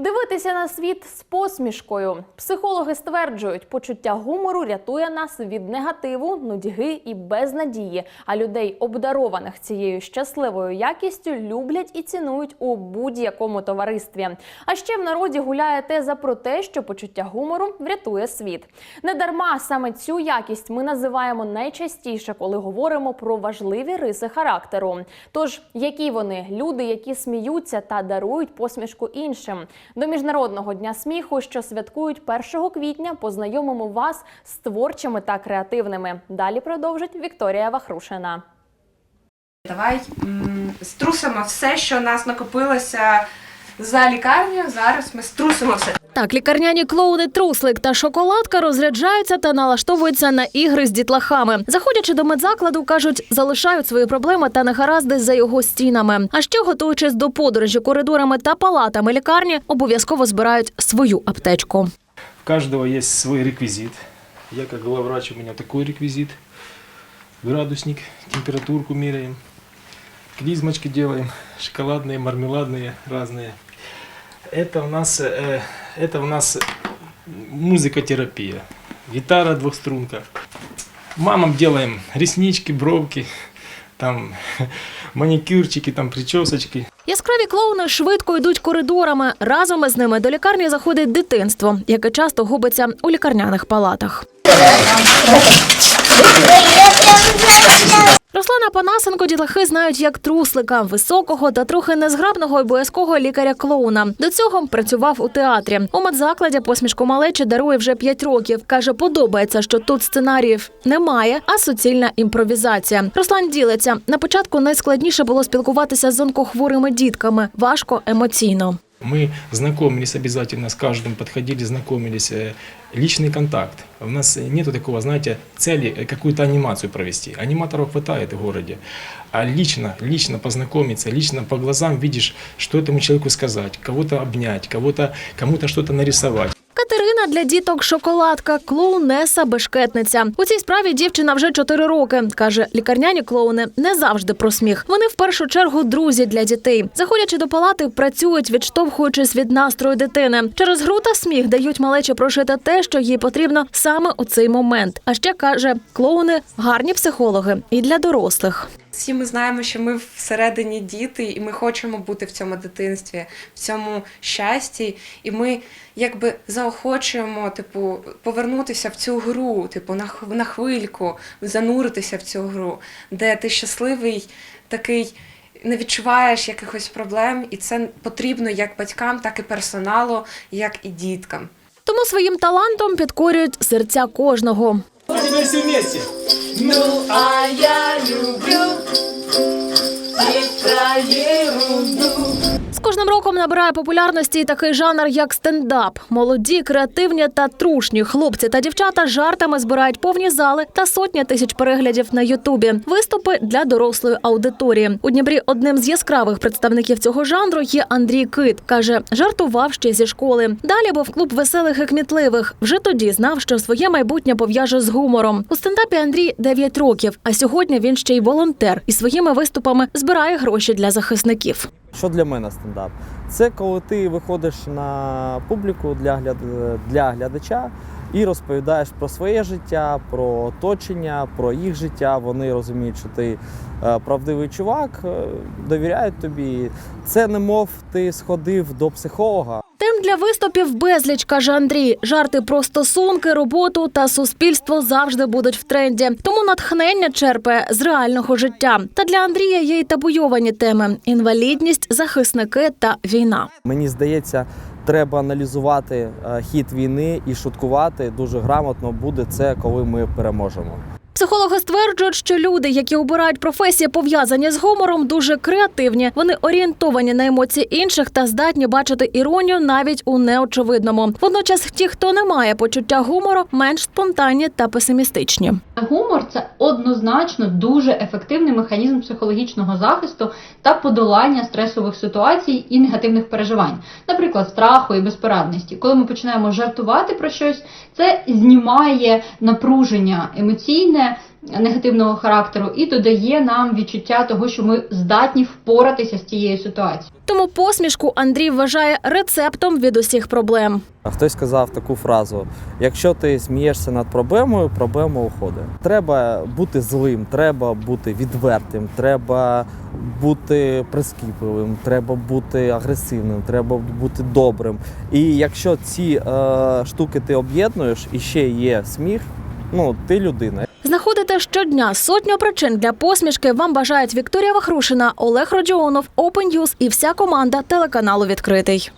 Дивитися на світ з посмішкою. Психологи стверджують, почуття гумору рятує нас від негативу, нудьги і безнадії. А людей, обдарованих цією щасливою якістю, люблять і цінують у будь-якому товаристві. А ще в народі гуляє теза про те, що почуття гумору врятує світ. Недарма саме цю якість ми називаємо найчастіше, коли говоримо про важливі риси характеру. Тож, які вони люди, які сміються та дарують посмішку іншим. До міжнародного дня сміху, що святкують 1 квітня, познайомимо вас з творчими та креативними. Далі продовжить Вікторія Вахрушина. Давай струсимо все, що у нас накопилося за лікарню. Зараз ми струсимо все. Так, лікарняні клоуни Труслик та шоколадка розряджаються та налаштовуються на ігри з дітлахами. Заходячи до медзакладу, кажуть, залишають свої проблеми та негаразди за його стінами. А ще, готуючись до подорожі коридорами та палатами лікарні, обов'язково збирають свою аптечку. У каждого есть свой реквизит. Я как главврач, у меня такой реквизит. Градусник, температурку меряем. Клизмочки делаем, шоколадные, мармеладные, разные. Это у нас, э, это у нас музыкотерапия. Гитара двухструнка. Мамам делаем реснички, бровки, там маникюрчики, там причесочки. Яскраві клоуни швидко йдуть коридорами. Разом із ними до лікарні заходить дитинство, яке часто губиться у лікарняних палатах. Руслана Панасенко дітлахи знають як труслика, високого та трохи незграбного і боязкого лікаря-клоуна. До цього працював у театрі. У медзакладі посмішку малечі дарує вже 5 років. Каже, подобається, що тут сценаріїв немає, а суцільна імпровізація. Руслан ділиться на початку найскладніше було спілкуватися з онкохворими дітками. Важко емоційно. Мы знакомились обязательно с каждым, подходили, знакомились. э, Личный контакт. У нас нету такого, знаете, цели э, какую-то анимацию провести. Аниматоров хватает в городе. А лично, лично познакомиться, лично по глазам видишь, что этому человеку сказать, кого-то обнять, кого-то, кому-то что-то нарисовать. Катерина для діток шоколадка, клоунеса, бешкетниця. У цій справі дівчина вже 4 роки. Каже, лікарняні клоуни не завжди про сміх. Вони в першу чергу друзі для дітей. Заходячи до палати, працюють, відштовхуючись від настрою дитини. Через гру та сміх дають малечі прожити те, що їй потрібно саме у цей момент. А ще каже, клоуни гарні психологи і для дорослих. Всі ми знаємо, що ми всередині діти, і ми хочемо бути в цьому дитинстві, в цьому щасті. І ми якби заохочуємо, типу, повернутися в цю гру, типу, на, на хвильку, зануритися в цю гру, де ти щасливий, такий. Не відчуваєш якихось проблем, і це потрібно як батькам, так і персоналу, як і діткам. Тому своїм талантом підкорюють серця кожного. Ну, А теперь все вместе. Кожним роком набирає популярності і такий жанр, як стендап. Молоді, креативні та трушні хлопці та дівчата жартами збирають повні зали та сотні тисяч переглядів на Ютубі. Виступи для дорослої аудиторії. У Дніпрі одним з яскравих представників цього жанру є Андрій Кит. каже, жартував ще зі школи. Далі був клуб веселих і кмітливих. Вже тоді знав, що своє майбутнє пов'яже з гумором. У стендапі Андрій 9 років, а сьогодні він ще й волонтер і своїми виступами збирає гроші для захисників. Що для мене стендап? Це коли ти виходиш на публіку для, гляд... для глядача і розповідаєш про своє життя, про оточення, про їх життя. Вони розуміють, що ти е, правдивий чувак, е, довіряють тобі. Це немов ти сходив до психолога. Для виступів безліч, каже Андрій. Жарти про стосунки, роботу та суспільство завжди будуть в тренді. Тому натхнення черпає з реального життя. Та для Андрія є й табуйовані теми: інвалідність, захисники та війна. Мені здається, треба аналізувати е, хід війни і шуткувати дуже грамотно буде це, коли ми переможемо. Психологи стверджують, що люди, які обирають професії, пов'язані з гумором, дуже креативні. Вони орієнтовані на емоції інших та здатні бачити іронію навіть у неочевидному. Водночас, ті, хто не має почуття гумору, менш спонтанні та песимістичні. Гумор це однозначно дуже ефективний механізм психологічного захисту та подолання стресових ситуацій і негативних переживань, наприклад, страху і безпорадності. Коли ми починаємо жартувати про щось, це знімає напруження емоційне негативного характеру і додає нам відчуття того, що ми здатні впоратися з цією ситуацією. Тому посмішку Андрій вважає рецептом від усіх проблем. А Хтось сказав таку фразу: якщо ти смієшся над проблемою, проблема уходить. Треба бути злим, треба бути відвертим, треба бути прискіпливим, треба бути агресивним, треба бути добрим. І якщо ці е, штуки ти об'єднуєш і ще є сміх, ну ти людина. Знаходите щодня сотню причин для посмішки. Вам бажають Вікторія Вахрушина, Олег Родіонов, Open News і вся команда телеканалу відкритий.